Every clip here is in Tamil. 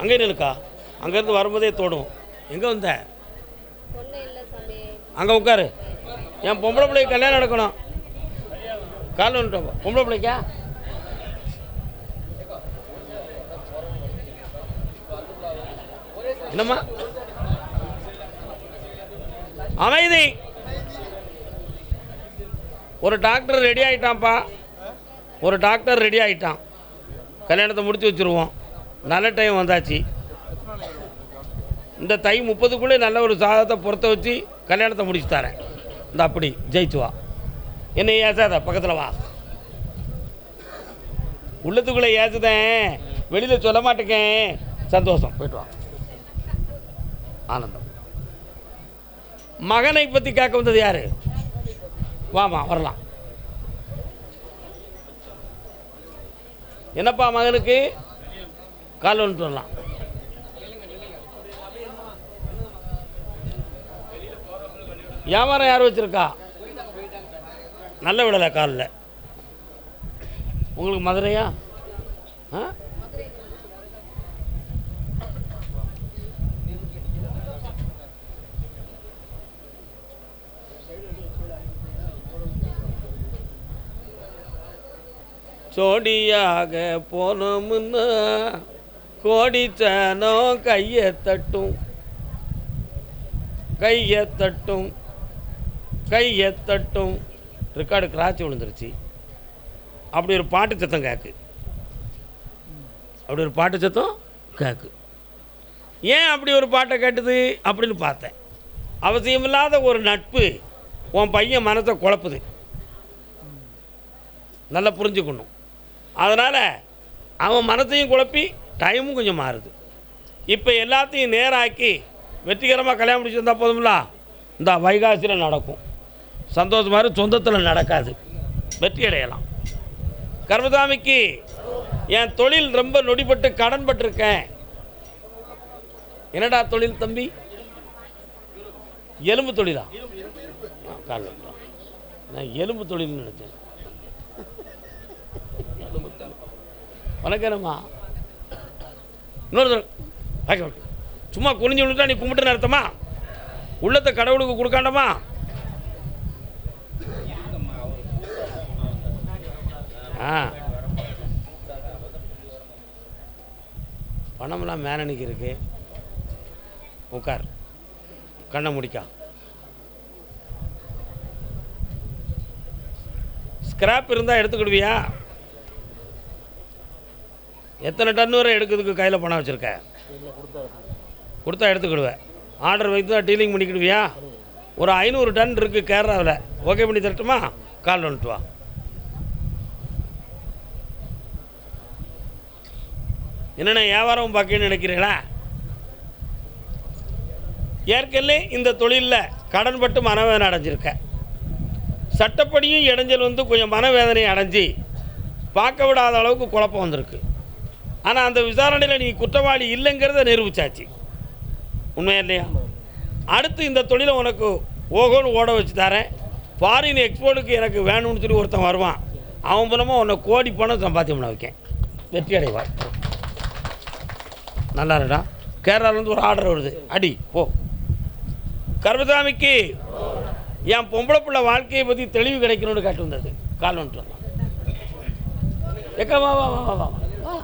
அங்கே நிலுக்கா அங்கேருந்து வரும்போதே தோணும் எங்கே வந்த? அங்கே உட்காரு. என் பொம்பளை பிள்ளைக்கு கல்யாணம் நடக்கணும். கால் வந்துட்டோம். பொம்பளை பிள்ளைக்கா? என்னம்மா? அமைதி. ஒரு டாக்டர் ரெடி ஆகிட்டான்ப்பா ஒரு டாக்டர் ரெடி ஆகிட்டான் கல்யாணத்தை முடிச்சு வச்சுருவோம். நல்ல டைம் வந்தாச்சு. இந்த தை முப்பதுக்குள்ளே நல்ல ஒரு சாதத்தை பொறுத்த வச்சு கல்யாணத்தை முடிச்சு தரேன். இந்த அப்படி ஜெயிச்சு வா. என்னை ஏசாத பக்கத்தில் வா. உள்ளத்துக்குள்ளே ஏசுதேன். வெளியில் சொல்ல மாட்டேக்கேன். சந்தோஷம். போயிட்டு வா. ஆனந்தம். மகனை பற்றி கேட்க வந்தது யாரு? வாமா வரலாம். என்னப்பா மகனுக்கு? கால் வந்துட்டு வரலாம் வியாபாரம் யார் வச்சுருக்கா? நல்ல விடலை காலில். உங்களுக்கு மதுரையா? ஆ? ஜோடியாக போனோம்னா கோடிச்சனோ கையை தட்டும். கையை தட்டும். கையை தட்டும். ரெக்கார்டு கிராச்சி விழுந்துருச்சு. அப்படி ஒரு பாட்டு சத்தம் கேக்கு. அப்படி ஒரு பாட்டு சத்தம் கேக்கு. ஏன் அப்படி ஒரு பாட்டை கேட்டுது? அப்படின்னு பார்த்தேன். அவசியமில்லாத ஒரு நட்பு உன் பையன் மனத்தை குழப்புது. நல்லா புரிஞ்சுக்கணும். அதனால் அவன் மனத்தையும் குழப்பி டைமும் கொஞ்சம் மாறுது. இப்போ எல்லாத்தையும் நேராக்கி வெற்றிகரமாக கல்யாணம் முடிச்சு வந்தால் போதும்ல? இந்த வைகாசியில் நடக்கும். சந்தோஷமாக சொந்தத்தில் நடக்காது. வெற்றி அடையலாம். கர்மசாமிக்கு என் தொழில் ரொம்ப நொடிப்பட்டு கடன் பட்டிருக்கேன் என்னடா தொழில் தம்பி? எலும்பு தொழிலா? கால் நான் எலும்பு தொழில்னு நினச்சேன். வணக்கம்மா. இன்னொரு சும்மா குனிஞ்சு விழுந்தா நீ கும்பிட்டு அர்த்தமா? உள்ளத்தை கடவுளுக்கு கொடுக்காண்டமா? ஆ. பணம்லாம் மேனனிக்கு இருக்கு உட்கார். கண்ணை முடிக்கா. ஸ்கிராப் இருந்தால் எடுத்துக்கிடுவியா? எத்தனை டன் வரை எடுக்கிறதுக்கு கையில் பணம் வச்சுருக்க? கொடுத்தா எடுத்துக்கிடுவேன். ஆர்டர் வைத்து தான் டீலிங் பண்ணிக்கிடுவியா? ஒரு ஐநூறு டன் இருக்குது கேரளாவில். ஓகே பண்ணி தரட்டுமா? கால் வந்துட்டு வா. என்னென்ன வியாபாரம் பார்க்கன்னு நினைக்கிறீங்களா? ஏற்கனவே இந்த தொழிலில் கடன்பட்டு மனவேதனை அடைஞ்சிருக்க. சட்டப்படியும் இடைஞ்சல் வந்து கொஞ்சம் மனவேதனை அடைஞ்சு பார்க்க விடாத அளவுக்கு குழப்பம் வந்திருக்கு. ஆனால் அந்த விசாரணையில் நீ குற்றவாளி இல்லைங்கிறத நிரூபிச்சாச்சு. உண்மையா இல்லையா? அடுத்து இந்த தொழிலை உனக்கு ஓகோன்னு ஓட வச்சு தரேன். ஃபாரின் எக்ஸ்போர்ட்டுக்கு எனக்கு வேணும்னு சொல்லி ஒருத்தன் வருவான். அவன் மூலமாக உன்னை கோடி பணம் சம்பாத்தியம் பண்ண வைக்கேன். வெற்றி அடைவாய். நல்லா இருடா. கேரளாலேருந்து ஒரு ஆர்டர் வருது. அடி போ. கர்மசாமிக்கு என் பொம்பளை பிள்ளை வாழ்க்கையை பற்றி தெளிவு கிடைக்கணும்னு காட்டு வந்தது. கால் வந்துட்டு வரலாம் எக்கா வா வா வா வா வா வா வா.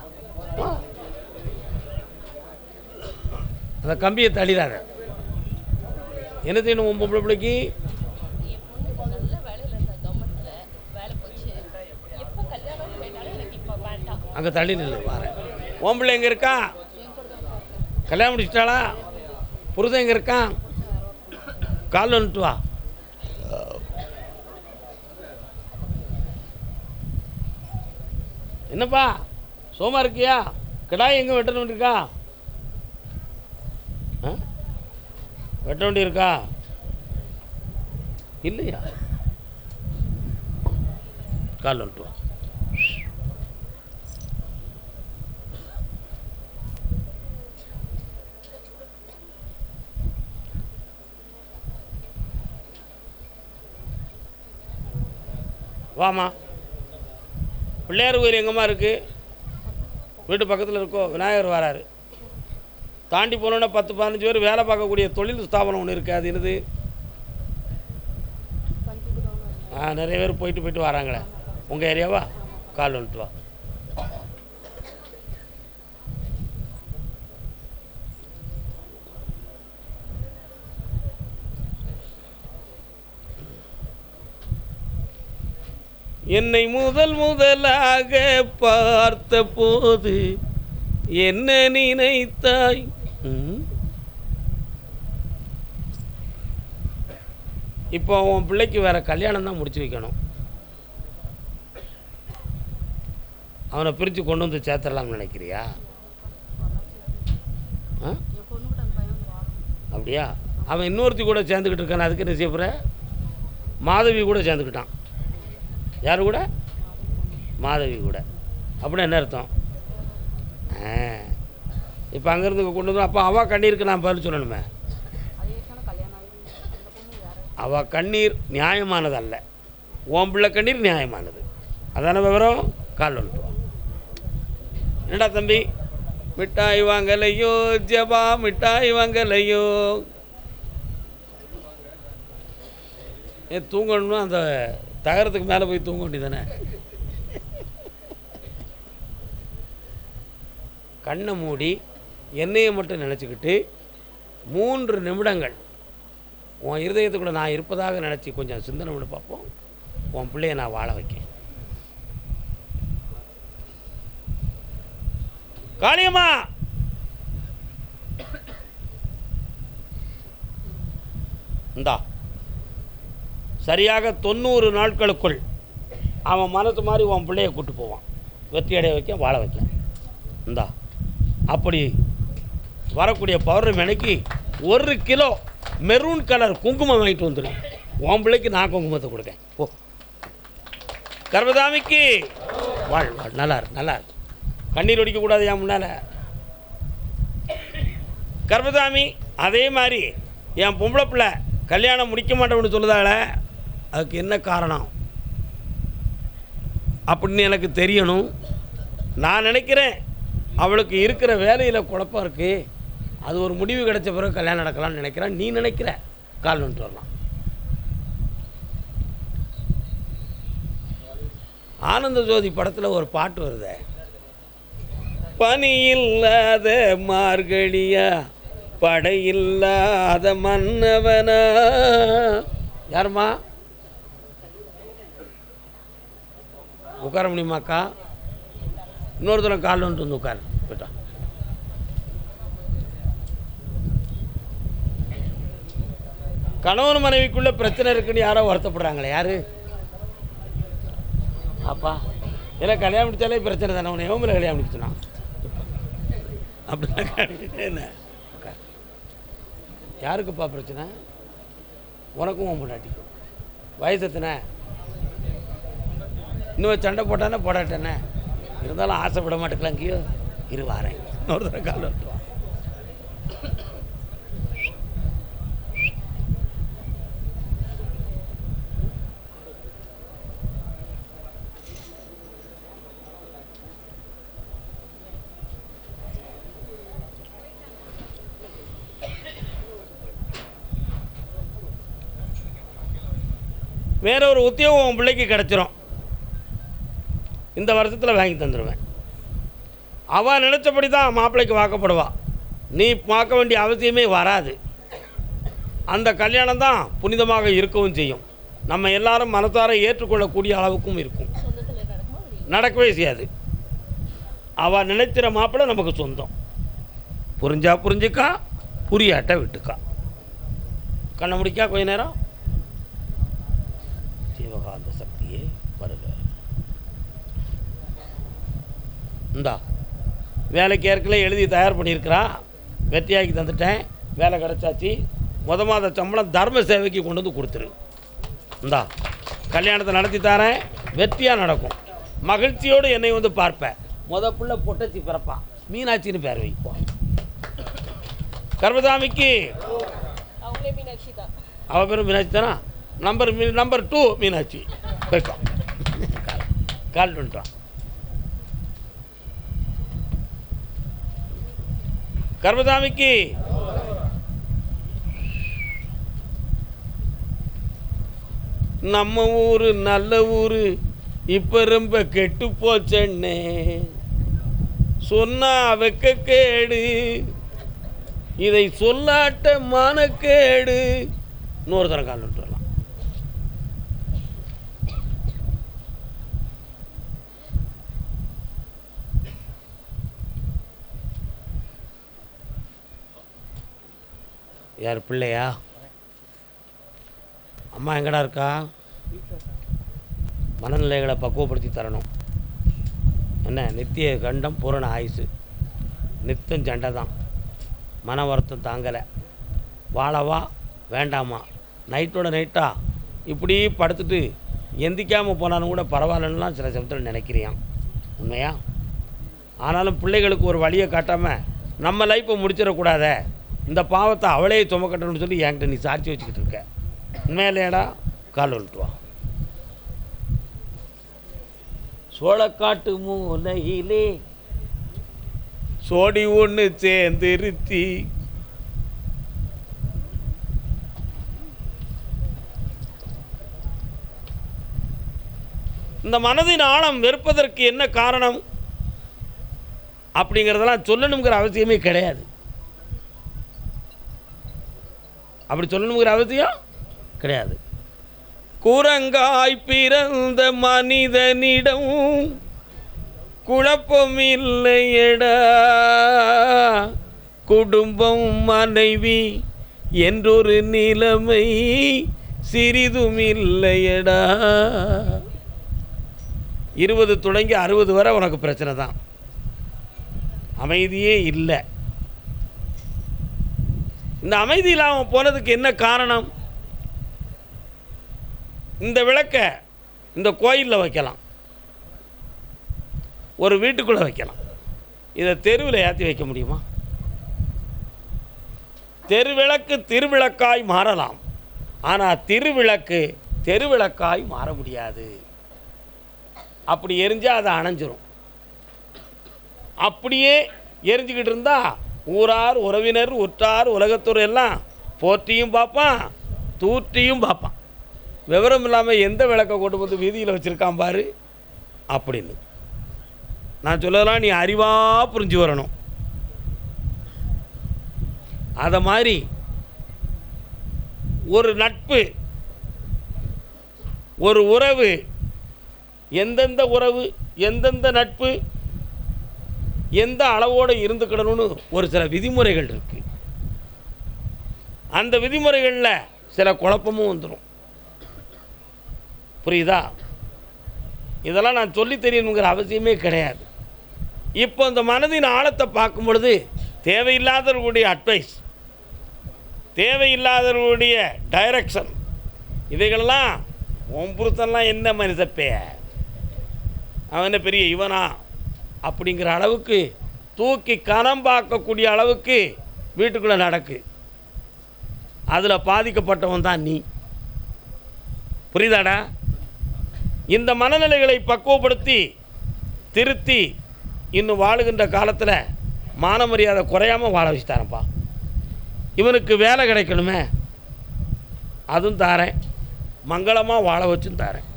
அந்த கம்பியை தள்ளிடாத. என்ன செய்யணும் உன் பொம்பளை பிள்ளைக்கு? அங்கே தள்ளி நில்லு வாரேன் உன் பிள்ளை எங்கே இருக்கா? கல்யாணம் முடிச்சிட்டாளா? புருஷன் எங்கே இருக்கான் கால் வந்துட்டு வா. என்னப்பா? சோமா இருக்கியா? கிடாய் எங்கே வெட்டணும் இருக்கா ஆ? வெட்ட வேண்டி இருக்கா இல்லையா? கால் வந்துட்டு வா. வாமா பிள்ளையார் கோயில் எங்கம்மா இருக்குது வீட்டு பக்கத்தில் இருக்கோ விநாயகர் வராரு. தாண்டி போனோன்னா பத்து பதினஞ்சு பேர் வேலை பார்க்கக்கூடிய தொழில் ஸ்தாபனம் ஒன்று இருக்குது அது என்னது? ஆ நிறைய பேர் போயிட்டு போயிட்டு வராங்களே. உங்கள் ஏரியாவா? கால் வந்துட்டு வா. என்னை முதல் முதலாக பார்த்த போது என்ன நினைத்தாய்? இப்போ உன் பிள்ளைக்கு வேற கல்யாணம் தான் முடிச்சு வைக்கணும். அவனை பிரித்து கொண்டு வந்து சேர்த்துடலாம்னு நினைக்கிறியா? ஆ? அப்படியா? அவன் இன்னொருத்தி கூட சேர்ந்துக்கிட்டு இருக்கான் அதுக்கு என்ன செய்யப்புற மாதவி கூட சேர்ந்துக்கிட்டான். யார் கூட? மாதவி கூட. அப்படின்னு என்ன அர்த்தம்? ஆ. இப்போ அங்கேருந்து கொண்டு வந்து அப்போ அவள் கண்ணீருக்கு நான் பதில் சொல்லணுமே. அவள் கண்ணீர் நியாயமானது அல்ல உன் பிள்ளை கண்ணீர் நியாயமானது. அதான விவரம்? கால் வந்துட்டோம் என்னடா தம்பி? மிட்டாய் வாங்கலையோ? ஜபா மிட்டாய் வாங்கலையோ? ஏ தூங்கணும்னா அந்த தகரத்துக்கு மேலே போய் தூங்க வேண்டியதானே கண்ணை மூடி என்னையை மட்டும் நினச்சிக்கிட்டு மூன்று நிமிடங்கள் உன் இருதயத்துக்குள்ள நான் இருப்பதாக நினச்சி கொஞ்சம் சிந்தனை பண்ணி பார்ப்போம் உன் பிள்ளைய நான் வாழ வைக்கேன் காளியம்மா! இந்தா. சரியாக தொண்ணூறு நாட்களுக்குள் அவன் மனசு மாதிரி உன் பிள்ளைய கூட்டு போவான். வெற்றி அடைய வைக்க வாழ வைக்க. இந்தா. அப்படி வரக்கூடிய பௌர்ணமி அன்னைக்கு ஒரு கிலோ மெரூன் கலர் குங்குமம் வாங்கிட்டு வந்துடும் உன் பிள்ளைக்கு நான் குங்குமத்தை கொடுக்கேன். போ. கர்மதாமிக்கு வாழ் வாழ். நல்லா இருக்கு நல்லா இருக்கு கண்ணீர் ஒடிக்கக்கூடாது என் முன்னால். கர்மதாமி அதே மாதிரி என் பொம்பளை பிள்ளை கல்யாணம் முடிக்க மாட்டோம்னு சொல்லுதால அதுக்கு என்ன காரணம்? அப்படின்னு எனக்கு தெரியணும். நான் நினைக்கிறேன் அவளுக்கு இருக்கிற வேலையில் குழப்பம் இருக்குது அது ஒரு முடிவு கிடைச்ச பிறகு கல்யாணம் நடக்கலாம்னு நினைக்கிறேன். நீ நினைக்கிற? கால் வந்துட்டு வரலாம். ஆனந்த ஜோதி படத்தில் ஒரு பாட்டு வருது. பனி இல்லாத மார்கழியா படையில்லாத மன்னவனா. யாரும்மா? உட்கார முடியுமாக்கா? இன்னொரு தூரம் கால் வந்துட்டு வந்து உட்காரு. போயிட்டான் கணவன் மனைவிக்குள்ளே பிரச்சனை இருக்குன்னு யாரோ வருத்தப்படுறாங்களே யாரு? அப்பா இல்லை கல்யாணம் முடித்தாலே பிரச்சனை தானே உன்னை எவன் கல்யாணம் முடிச்சுனா? அப்படின்னா என்ன? உட்கார். யாருக்குப்பா பிரச்சனை? உனக்கும் உன் பொண்டாட்டிக்கும். வயசு எத்தனை? இன்னும் சண்டை போட்டானே போடாட்டேனே. இருந்தாலும் ஆசைப்பட மாட்டேக்கலாம் அங்கேயோ இரு வாரேன். இன்னொரு தடவை கால் வந்துட்டு வேற ஒரு உத்தியோகம் உன் பிள்ளைக்கு கிடச்சிரும். இந்த வருஷத்தில் வாங்கி தந்துடுவேன் அவள் நினச்சபடி தான் மாப்பிள்ளைக்கு வாக்கப்படுவா. நீ பார்க்க வேண்டிய அவசியமே வராது. அந்த கல்யாணம் தான் புனிதமாக இருக்கவும் செய்யும். நம்ம எல்லாரும் மனசார ஏற்றுக்கொள்ளக்கூடிய அளவுக்கும் இருக்கும். நடக்கவே செய்யாது. அவள் நினைக்கிற மாப்பிள்ளை நமக்கு சொந்தம். புரிஞ்சா புரிஞ்சுக்கா புரியாட்ட விட்டுக்கா. கண்ணை முடிக்கா கொஞ்ச நேரம். இந்தா. வேலைக்கு ஏற்கனவே எழுதி தயார் பண்ணியிருக்கிறா வெற்றியாக்கி தந்துட்டேன். வேலை கிடச்சாச்சு. முத மாத சம்பளம் தர்ம சேவைக்கு கொண்டு வந்து கொடுத்துரு. இந்தா. கல்யாணத்தை நடத்தி தரேன். வெற்றியாக நடக்கும். மகிழ்ச்சியோடு என்னை வந்து பார்ப்பேன் முத புள்ள பொட்டச்சி பிறப்பா. மீனாட்சின்னு பேர் வைப்போம் கர்மதாமிக்கு அவங்களே மீனாட்சி தான். அவள் பேரும் மீனாட்சி தானா? நம்பர் மீ நம்பர் டூ மீனாட்சி. போய்க்கோ கால். பண்ணிட்டான் கர்மசாமிக்கு. நம்ம ஊரு நல்ல ஊரு இப்போ ரொம்ப கெட்டு போச்சண்ணே சொன்னா வெக்கக்கேடு இதை சொல்லாட்ட மானக்கேடு இன்னொரு தரம் கால் விட்டு வரலாம் யார் பிள்ளையா? அம்மா எங்கடா இருக்கா? மனநிலைகளை பக்குவப்படுத்தி தரணும். என்ன நித்திய கண்டம் பூரண ஆயுசு. நித்தம் சண்டை தான். மன வருத்தம் தாங்கலை. வாழவா வேண்டாமா. நைட்டோட நைட்டா. இப்படி படுத்துட்டு எந்திக்காமல் போனாலும் கூட பரவாயில்லன்னுலாம் சில சமயத்தில் நினைக்கிறியான் உண்மையா? ஆனாலும் பிள்ளைகளுக்கு ஒரு வழியை காட்டாமல் நம்ம லைஃப்பை முடிச்சிடக்கூடாதே. இந்த பாவத்தை அவளே சுமக்கட்டணும்னு சொல்லி என்கிட்ட நீ சாட்சி வச்சுக்கிட்டு இருக்க. உண்மையிலேடா கால் வந்துட்டு சோழக்காட்டு சோளக்காட்டு மூலையிலே சோடி ஒன்று சேர்ந்திருத்தி. இந்த மனதின் ஆழம் வெறுப்பதற்கு என்ன காரணம்? அப்படிங்கிறதெல்லாம் சொல்லணுங்கிற அவசியமே கிடையாது. அப்படி சொல்லணுங்கிற அவசியம் கிடையாது. குரங்காய் பிறந்த மனிதனிடம் குழப்பம் இல்லையடா குடும்பம் மனைவி என்றொரு நிலைமை சிறிதும் இல்லையடா இருபது தொடங்கி அறுபது வரை உனக்கு பிரச்சனை தான் அமைதியே இல்லை. இந்த அமைதி இல்லாமல் போனதுக்கு என்ன காரணம்? இந்த விளக்க இந்த கோயிலில் வைக்கலாம். ஒரு வீட்டுக்குள்ளே வைக்கலாம். இதை தெருவில் ஏற்றி வைக்க முடியுமா? தெருவிளக்கு திருவிளக்காய் மாறலாம். ஆனால் திருவிளக்கு தெருவிளக்காய் மாற முடியாது. அப்படி எரிஞ்சால் அதை அணைஞ்சிரும். அப்படியே எரிஞ்சுக்கிட்டு இருந்தால் ஊரார் உறவினர் உற்றார் உலகத்தூர் எல்லாம் போற்றியும் பார்ப்பான் தூற்றியும் பார்ப்பான். விவரம் இல்லாமல் எந்த விளக்கை கொண்டு வந்து வீதியில் வச்சுருக்கான் பாரு? அப்படின்னு. நான் சொல்லலாம் நீ அறிவாக புரிஞ்சு வரணும். அதை மாதிரி ஒரு நட்பு ஒரு உறவு எந்தெந்த உறவு எந்தெந்த நட்பு எந்த அளவோடு இருந்துக்கிடணும்னு ஒரு சில விதிமுறைகள் இருக்குது அந்த விதிமுறைகளில் சில குழப்பமும் வந்துடும் புரியுதா? இதெல்லாம் நான் சொல்லி தெரியணுங்கிற அவசியமே கிடையாது. இப்போ இந்த மனதின் ஆழத்தை பார்க்கும் பொழுது தேவையில்லாதவர்களுடைய அட்வைஸ் தேவையில்லாதவர்களுடைய டைரக்ஷன் இவைகளெல்லாம் ஒம்புறுத்தெல்லாம் என்ன மனிதப்பே? அவன் என்ன பெரிய இவனா? அப்படிங்கிற அளவுக்கு தூக்கி கனம் பார்க்கக்கூடிய அளவுக்கு வீட்டுக்குள்ளே நடக்கு. அதில் பாதிக்கப்பட்டவன் தான் நீ. புரியுதாடா? இந்த மனநிலைகளை பக்குவப்படுத்தி திருத்தி இன்னும் வாழுகின்ற காலத்தில் மான மரியாதை குறையாமல் வாழ வச்சுட்டாரப்பா இவனுக்கு வேலை கிடைக்கணுமே. அதுவும் தாரேன். மங்களமாக வாழ வச்சும் தாரேன்.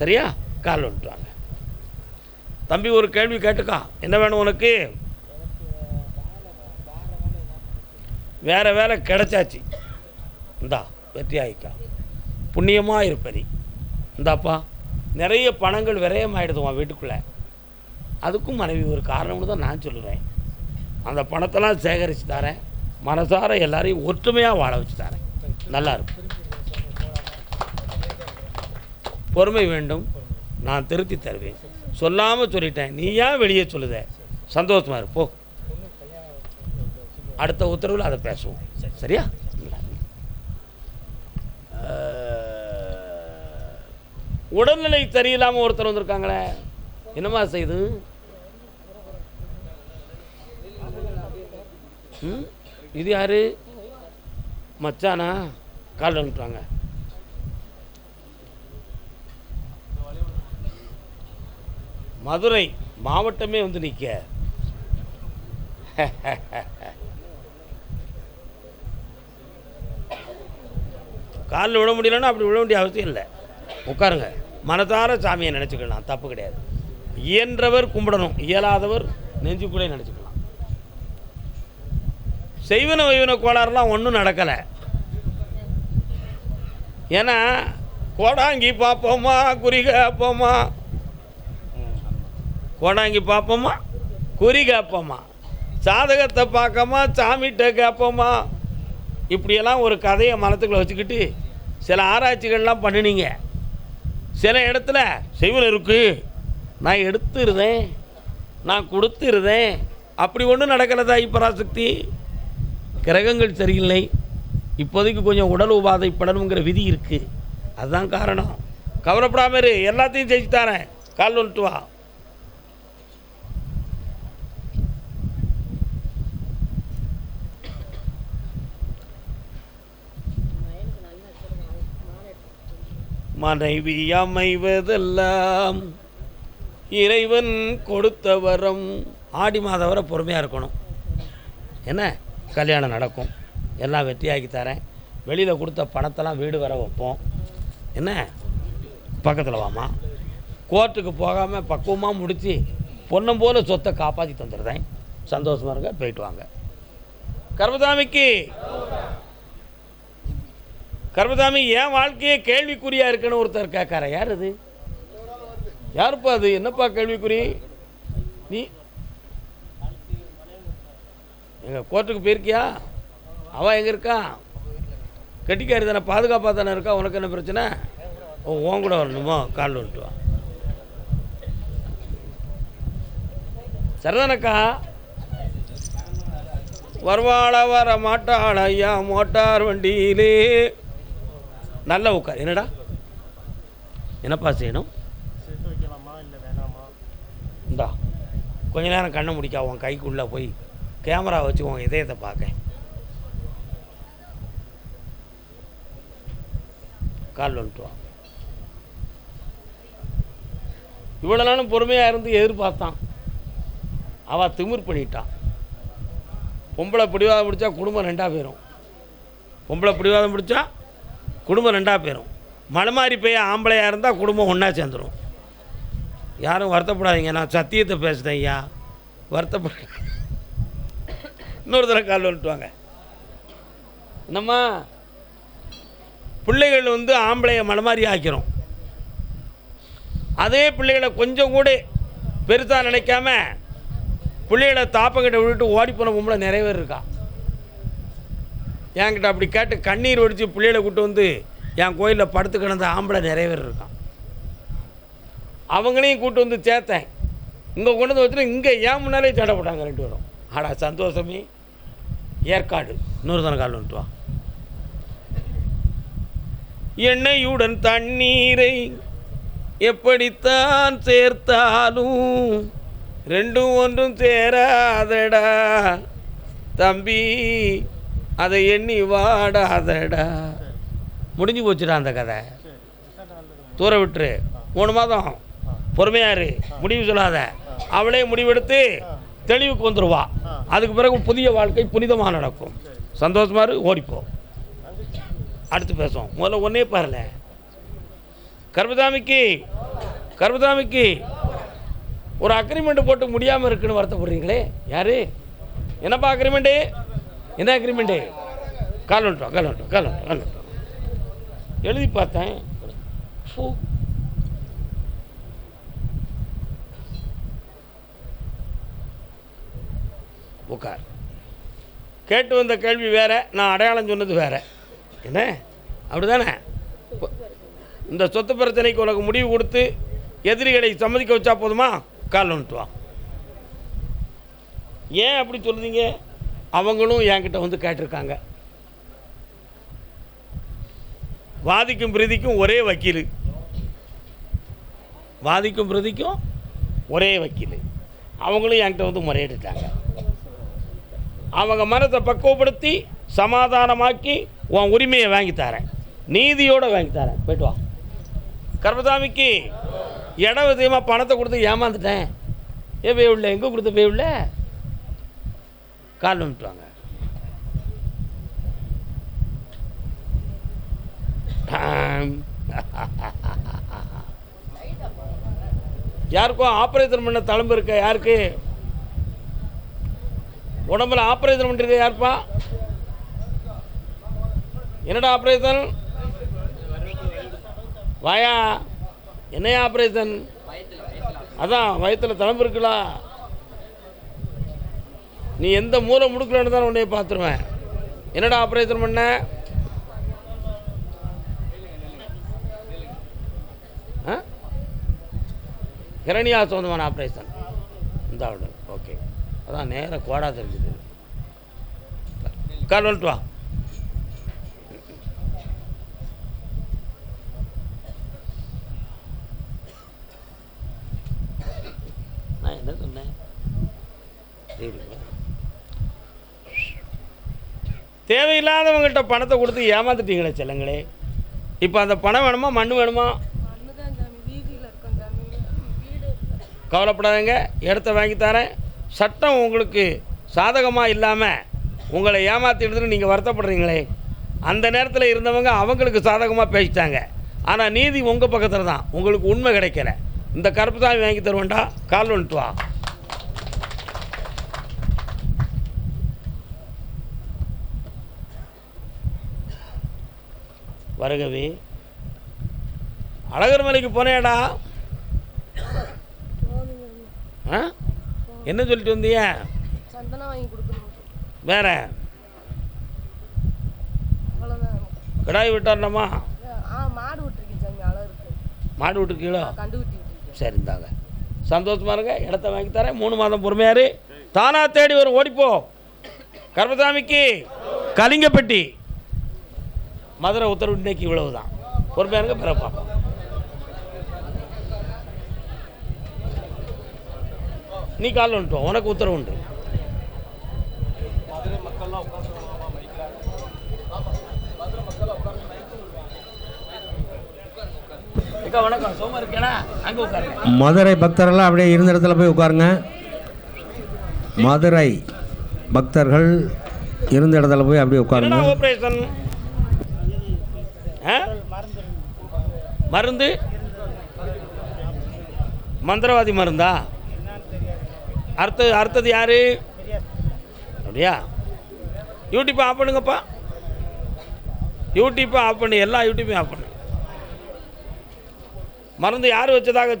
சரியா? கால் வந்துட்டுவாங்க தம்பி ஒரு கேள்வி கேட்டுக்கா. என்ன வேணும் உனக்கு? வேற வேலை கிடைச்சாச்சு. இந்தா வெற்றி ஆயிக்கா புண்ணியமாக இருப்பறி இந்தாப்பா நிறைய பணங்கள் விரயமாயிடுதுவான் வீட்டுக்குள்ளே. அதுக்கும் மனைவி ஒரு காரணம்னு தான் நான் சொல்லுவேன் அந்த பணத்தெல்லாம் சேகரித்து தரேன். மனசார எல்லாரையும் ஒற்றுமையாக வாழ வச்சு தரேன். நல்லா இருக்கும். பொறுமை வேண்டும். நான் திருத்தி தருவேன். சொல்லாமல் சொல்லிட்டேன். நீ ஏன் வெளியே சொல்லுத? சந்தோஷமா இரு போ. அடுத்த உத்தரவில் அதை பேசுவோம். சரியா? உடல்நிலை சரியில்லாமல் ஒருத்தர் வந்திருக்காங்களே. என்னம்மா செய்யுது ம்? இது யாரு? மச்சானா? கால் அனுப்புறாங்க மதுரை மாவட்டமே வந்து நிற்க காலில் விட முடியலன்னா அப்படி விட வேண்டிய அவசியம் இல்லை. உட்காருங்க. மனதார சாமியை நினச்சிக்கலாம். தப்பு கிடையாது. இயன்றவர் கும்பிடணும். இயலாதவர் நெஞ்சுக்குள்ளே நினச்சிக்கலாம். செய்வன வைவன கோளாறுலாம் ஒன்றும் நடக்கலை. ஏன்னா கோடாங்கி பார்ப்போமா குறி கேட்போமா கோடாங்கி பார்ப்போமா குறி கேட்போமா சாதகத்தை பார்க்கமா சாமிகிட்ட கேட்போமா இப்படியெல்லாம் ஒரு கதையை மனத்துக்குள்ள வச்சுக்கிட்டு சில ஆராய்ச்சிகள்லாம் பண்ணினீங்க. சில இடத்துல செய்வன் இருக்குது நான் எடுத்துருதேன் நான் கொடுத்துருதேன் அப்படி ஒன்றும் நடக்கிறதா இப்பராசக்தி? கிரகங்கள் சரியில்லை. இப்போதைக்கு கொஞ்சம் உடல் உபாதைப்படணுங்கிற விதி இருக்குது அதுதான் காரணம். கவலைப்படாம இரு. எல்லாத்தையும் ஜெயிச்சு தரேன். கால் வந்துட்டு வா. மனைவி அமைவதெல்லாம் இறைவன் கொடுத்த வரம் ஆடி மாதம் வரை பொறுமையாக இருக்கணும். என்ன? கல்யாணம் நடக்கும். எல்லாம் வெற்றியாக்கி தரேன். வெளியில் கொடுத்த பணத்தெல்லாம் வீடு வர வைப்போம். என்ன? பக்கத்தில் வாமா கோர்ட்டுக்கு போகாமல் பக்குவமாக முடித்து பொண்ணும் போல சொத்தை காப்பாற்றி தந்துடுறேன். சந்தோஷமாக இருங்க போயிட்டு வாங்க. கர்மதாமிக்கு கர்மதாமி என் வாழ்க்கையே கேள்விக்குறியாக இருக்குன்னு ஒருத்தர் கேட்காரா? யார் அது? யாருப்பா அது? என்னப்பா கேள்விக்குறி? நீ எங்கள் கோர்ட்டுக்கு போயிருக்கியா? அவன் எங்கே இருக்கா? கட்டிக்காரி தானே பாதுகாப்பாக தானே இருக்கா? உனக்கு என்ன பிரச்சனை? ஓ உன் கூட வரணுமோ? கால் வந்துட்டு வா. சரிதானக்கா வருவாள வர மாட்டாள் ஐயா மோட்டார் வண்டியிலே. நல்லா உட்கார். என்னடா? என்னப்பா செய்யணும்? வைக்கலாமா இல்லை வேணாமா இந்தா கொஞ்ச நேரம் கண்ணை முடிக்கா உன் கைக்குள்ளே போய் கேமரா வச்சு உன் இதயத்தை பார்க்க. கால் வந்துட்டு இவ்வளோ நாளும் பொறுமையாக இருந்து எதிர்பார்த்தான். அவள் திமிர் பண்ணிட்டான் பொம்பளை பிடிவாதம் பிடிச்சா குடும்பம் ரெண்டாக போயிடும் பொம்பளை பிடிவாதம் பிடிச்சா குடும்பம் ரெண்டாக போயிடும் மலை மாறி போய் ஆம்பளையாக இருந்தால் குடும்பம் ஒன்றா சேர்ந்துடும் யாரும் வருத்தப்படாதீங்க நான் சத்தியத்தை பேசுகிறேன் ஐயா. வருத்தப்பட இன்னொரு தடவை கால் வந்துட்டுவாங்க நம்ம பிள்ளைகள் வந்து ஆம்பளைய மலமாரி ஆக்கிறோம். அதே பிள்ளைகளை கொஞ்சம் கூட பெருசாக நினைக்காம பிள்ளைகளை தாப்பங்கிட்ட விட்டுட்டு ஓடி போன பொம்பளை நிறைய பேர் இருக்கா? என்கிட்ட அப்படி கேட்டு கண்ணீர் வடித்து பிள்ளைகளை கூட்டு வந்து என் கோயிலில் படுத்து கிடந்த ஆம்பளை நிறைய பேர் இருக்கான். அவங்களையும் கூட்டு வந்து சேர்த்தேன். இங்கே கொண்டு வந்து வச்சுட்டு இங்கே ஏன் முன்னாலே சண்டை போட்டாங்க ரெண்டு பேரும். ஆடா சந்தோஷமே. ஏற்காடு இன்னொரு கால் வந்துட்டு வா. எண்ணெயுடன் தண்ணீரை எப்படித்தான் சேர்த்தாலும் ரெண்டும் ஒன்றும் சேராதடா. தம்பி அதை எண்ணி வாடாதடா. முடிஞ்சு போச்சுடா அந்த கதை. தூர விட்டுரு. மூணு மாதம். பொறுமையாரு முடிவு சொல்லாத. அவளே முடிவெடுத்து தெளிவுக்கு வந்துடுவா அதுக்கு பிறகு புதிய வாழ்க்கை புனிதமாக நடக்கும். சந்தோஷமா இரு ஓடிப்போம் அடுத்து பேசுவோம். முதல்ல ஒன்னே பாருல. கர்பதாமிக்கு கர்பதாமிக்கு ஒரு அக்ரிமெண்ட் போட்டு முடியாமல் இருக்குன்னு வருத்தப்படுறீங்களே? யாரு? என்னப்பா அக்ரிமெண்ட்டு என்ன அக்ரிமெண்ட்டு கால் வந்துட்டோம் கால் வந்துட்டோம் கால் வந்துட்டோம் கால் வந்துட்டோம் எழுதி பார்த்தேன். ஃபு. உட்கார் கேட்டு வந்த கேள்வி வேறு நான் அடையாளம் சொன்னது வேறு. என்ன? அப்படி தானே இந்த சொத்து பிரச்சனைக்கு உனக்கு முடிவு கொடுத்து எதிரிகளை சம்மதிக்க வச்சா போதுமா? கால் வந்துட்டுவான் ஏன் அப்படி சொல்லுதீங்க அவங்களும் என்கிட்ட வந்து கேட்டிருக்காங்க. வாதிக்கும் பிரதிக்கும் ஒரே வக்கீல். வாதிக்கும் பிரதிக்கும் ஒரே வக்கீல். அவங்களும் என்கிட்ட வந்து முறையிட்டுட்டாங்க. அவங்க மனத்தை பக்குவப்படுத்தி சமாதானமாக்கி உன் உரிமையை வாங்கி தரேன். நீதியோடு வாங்கி தரேன். போயிட்டு வா. கர்மசாமிக்கு இடம் அதிகமாக பணத்தை கொடுத்து ஏமாந்துட்டேன். ஏ போய் உள்ள எங்கே கொடுத்த போய் உள்ள கால் வந்துட்டுவாங்க யாருக்கும் ஆப்ரேஷன் பண்ண தளம்பு இருக்க? யாருக்கு? உடம்புல ஆப்ரேஷன் பண்ணிருக்க யாருப்பா? என்னடா ஆப்ரேஷன்? வாயா. என்னையா ஆப்ரேஷன்? அதான் வயத்தில் தளம்பு இருக்குல்ல. நீ எந்த மூளை முடுக்கலன்னு தான் உன்னைய பார்த்துருவேன். என்னடா ஆப்ரேஷன் பண்ண? ஆ? சொந்தமான ஆப்ரேஷன் இந்த ஆர்டர் ஓகே. அதான் நேராக கோடா தெரிஞ்சுது. கால் வந்துட்டு வா நான் என்ன சொன்னேன் சரிப்பா. தேவையில்லாதவங்கள்ட்ட பணத்தை கொடுத்து ஏமாந்துட்டீங்களே செல்லங்களே. இப்போ அந்த பணம் வேணுமா? மண் வேணுமா? மண்ணு கவலைப்படாதீங்க. இடத்த வாங்கி தரேன். சட்டம் உங்களுக்கு சாதகமாக இல்லாமல் உங்களை ஏமாத்திடுதுன்னு நீங்கள் வருத்தப்படுறீங்களே. அந்த நேரத்தில் இருந்தவங்க அவங்களுக்கு சாதகமாக பேசிட்டாங்க. ஆனால் நீதி உங்கள் பக்கத்தில் தான். உங்களுக்கு உண்மை கிடைக்கல. இந்த கருப்பு சாமி வாங்கி தருவேன்டா. கால் வந்துட்டு வா. வருகவே. அழகர் மலைக்கு போனேடா. ஆ? என்ன சொல்லிட்டு வந்தீங்க சந்தனம் வாங்கி கொடுக்கணும். வேற? கிடாய் விட்டார்னம்மா ஆ மாடு விட்டுருக்கீங்களோ? சரி இந்தாங்க. சந்தோஷமா இருங்க இடத்த வாங்கி தரேன். மூணு மாதம் பொறுமையாரு தானா தேடி வரும் ஓடிப்போ. கர்மசாமிக்கு கலிங்கப்பட்டி. மதுரை உத்தரவு இன்னைக்கு இவ்வளவு தான் பொறுமையா இருங்க பிறகு பார்ப்போம். நீ கால் வந்துட்டோம் உனக்கு உத்தரவு உண்டு. மதுரை பக்தர்கள்லாம் அப்படியே இருந்த இடத்துல போய் உட்காருங்க. மதுரை பக்தர்கள் இருந்த இடத்துல போய் அப்படியே உட்காருங்க? மருந்து? மந்திரவாதி மருந்தா? அடுத்தது அடுத்தது யாரு? அப்படியா? யூடியூப்பை ஆஃப் பண்ணுங்கப்பா. யூடியூப்பை ஆஃப் பண்ணு எல்லா யூடியூப்பையும் ஆஃப் பண்ணு. மருந்து யார் வச்சதாக